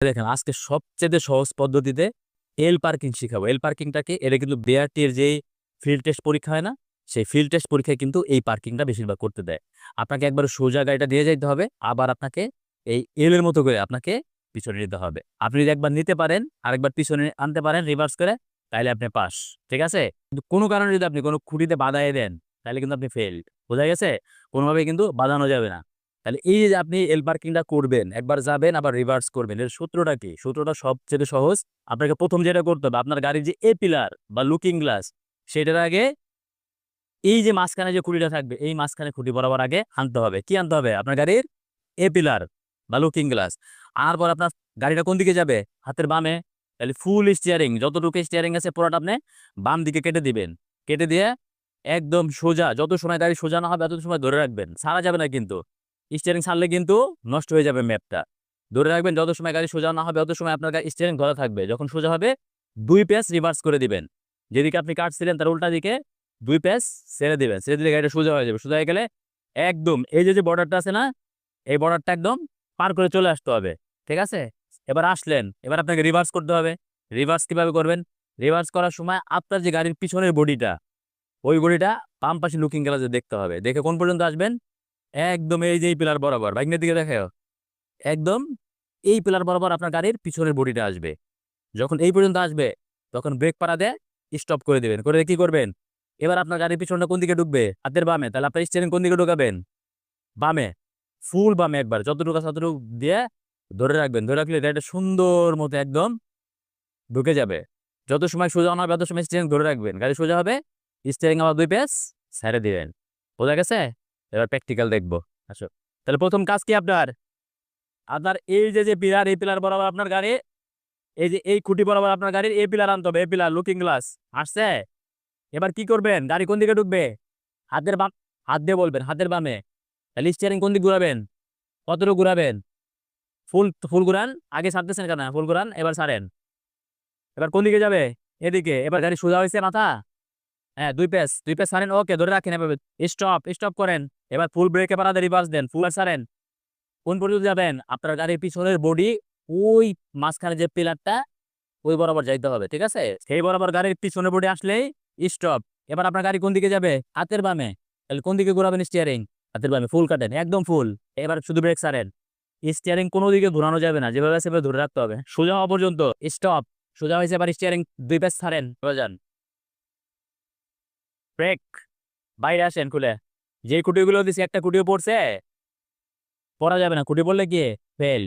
দেখেন, আজকে সবচেয়ে সহজ পদ্ধতিতে এল পার্কিং শিখাবো। এল পার্কিংটাকে এটা কিন্তু বিআরটির যে ফিল্ড টেস্ট পরীক্ষা হয় না, সেই ফিল্ড টেস্ট পরীক্ষায় কিন্তু এই পার্কিংটা বেশিরভাগ করতে দেয়। আপনাকে একবার সোজা গাড়িটা দিয়ে যেতে হবে, আবার আপনাকে এই এল এর মতো করে আপনাকে পিছনে নিতে হবে। আপনি যদি একবার নিতে পারেন, আরেকবার পিছনে আনতে পারেন রিভার্স করে তাহলে আপনি পাস। ঠিক আছে? কিন্তু কোনো কারণে যদি আপনি কোনো খুঁটিতে বাধায় দেন তাহলে কিন্তু আপনি ফেল বোঝা গেছে? কোনোভাবে কিন্তু বাঁধানো যাবে না। তাহলে এই যে আপনি এল পার্কিংটা করবেন, একবার যাবেন, আবার রিভার্স করবেন, এর সূত্রটা কি? সূত্রটা সবচেয়ে সহজ। আপনাকে প্রথম যেটা করতে হবে, আপনার গাড়ির যে এ পিলার বা লুকিং গ্লাস সেটার আগে এই যে মাঝখানে যে খুঁটিটা থাকবে, এই মাঝখানে খুঁটি বরাবর আগে আনতে হবে। কি আনতে হবে? আপনার গাড়ির এ পিলার বা লুকিং গ্লাস আনার পর আপনার গাড়িটা কোন দিকে যাবে? হাতের বামে। তাহলে ফুল স্টিয়ারিং যতটুকু স্টিয়ারিং আছে পুরোটা আপনি বাম দিকে কেটে দিবেন। কেটে দিয়ে একদম সোজা, যত সময় গাড়ি সোজা না হবে, তত সময় ধরে রাখবেন। ছাড়া যাবে না কিন্তু। স্টিয়ারিং ছাড়লে কিন্তু নষ্ট হয়ে যাবে ম্যাপটা ধরে রাখবেন, যত সময় গাড়ি সোজা না হবে তত সময় আপনার স্টিয়ারিং ধরা থাকবে। যখন সোজা হবে, দুই পেস রিভার্স করে দিবেন। যেদিকে আপনি কাটছিলেন তার উল্টা দিকে দুই পেস ছেড়ে দিবেন। ছেড়ে দিলে গাড়িটা সোজা হয়ে যাবে। সোজা হয়ে গেলে একদম এই যে যে বর্ডারটা আছে না, এই বর্ডারটা একদম পার করে চলে আসতে হবে। ঠিক আছে? এবার আসলেন, এবার আপনাকে রিভার্স করতে হবে। রিভার্স কীভাবে করবেন? রিভার্স করার সময় আপনার যে গাড়ির পিছনের বডিটা, ওই বডিটা বাম পাশে লুকিং গ্লাসে দেখতে হবে। দেখে কোন পর্যন্ত আসবেন? একদম এই যে এই পিলার বরাবর। বাইকের দিকে দেখেও। একদম এই পিলার বরাবর আপনার গাড়ির পিছনের বডিটা আসবে। যখন এই পর্যন্ত আসবে, তখন ব্রেক পাড়া দিয়ে স্টপ করে দেবেন। করে কি করবেন? এবার আপনার গাড়ির পিছনটা কোন দিকে ঢুকবে? হাতের বামে। তাহলে আপনার স্টিয়ারিং কোন দিকে ঢুকাবেন? বামে। ফুল বামে একবার। যতটুকু আছে ততটুকু দিয়ে ধরে রাখবেন। ধরে রাখলে এটা সুন্দর মতো একদম ঢুকে যাবে। যত সময় সোজা না হবে, তত সময় স্টিয়ারিং ধরে রাখবেন। গাড়ি সোজা হবে স্টিয়ারিং আবার দুই পেস ছেড়ে দিবেন। বোঝা গেছে? এবার প্র্যাকটিক্যাল দেখব। আসো। তাহলে প্রথম কাজ কি আপনার? আপনার এই যে যে পিলার এই পিলার বরাবর আপনার গাড়ি, এই যে, এই খুঁটি বরাবর আপনার গাড়ির এই পিলার আনতে হবে, এই পিলার লুকিং গ্লাস আসছে? এবার কি করবেন? গাড়ি কোন দিকে ঢুকবে? হাতের বাম, হাত দিয়ে বলবেন, হাতের বামে। তাহলে স্টিয়ারিং কোন দিকে ঘুরাবেন? কতটুকু ঘুরাবেন? ফুল ফুল ঘুরান। আগে ছাড়তেছেন কেন? ফুল ঘুরান, এবার ছাড়েন। এবার কোন দিকে যাবে? এদিকে। এবার গাড়ি সোজা হয়েছে মাথা? হ্যাঁ দুই পেস দুই পেস ছাড়েন, ওকে ধরে রাখেন এভাবে। স্টপ স্টপ করেন। এবার ফুল ব্রেকে পারাতে রিভার্স দেন ফুল ছাড়েন। কোন পর্যন্ত যাবেন? আপনার গাড়ির পিছনের বডি ওই মাঝখানে যে পিলারটা ওই বরাবর যাইতে হবে, ঠিক আছে? সেই বরাবর গাড়ির পিছনের বডি আসলেই স্টপ এবার আপনার গাড়ি কোন দিকে যাবে? হাতের বামে। তাহলে কোন দিকে ঘোরাবেন স্টিয়ারিং হাতের বামে ফুল কাটেন, একদম ফুল এবার শুধু ব্রেক ছাড়েন। স্টিয়ারিং কোনো দিকে ঘোরানো যাবে না, যেভাবে সেভাবে ধরে রাখতে হবে। সোজা হওয়া পর্যন্ত স্টপ সোজা হয়েছে, এবার স্টিয়ারিং দুই পেস যান। ব্রেক বাইরে আসেন খুলে। যে কুটিগুলো দিছি, একটা কুটিও পড়ছে? পড়া যাবে না। কুটি পড়লে কি? ফেল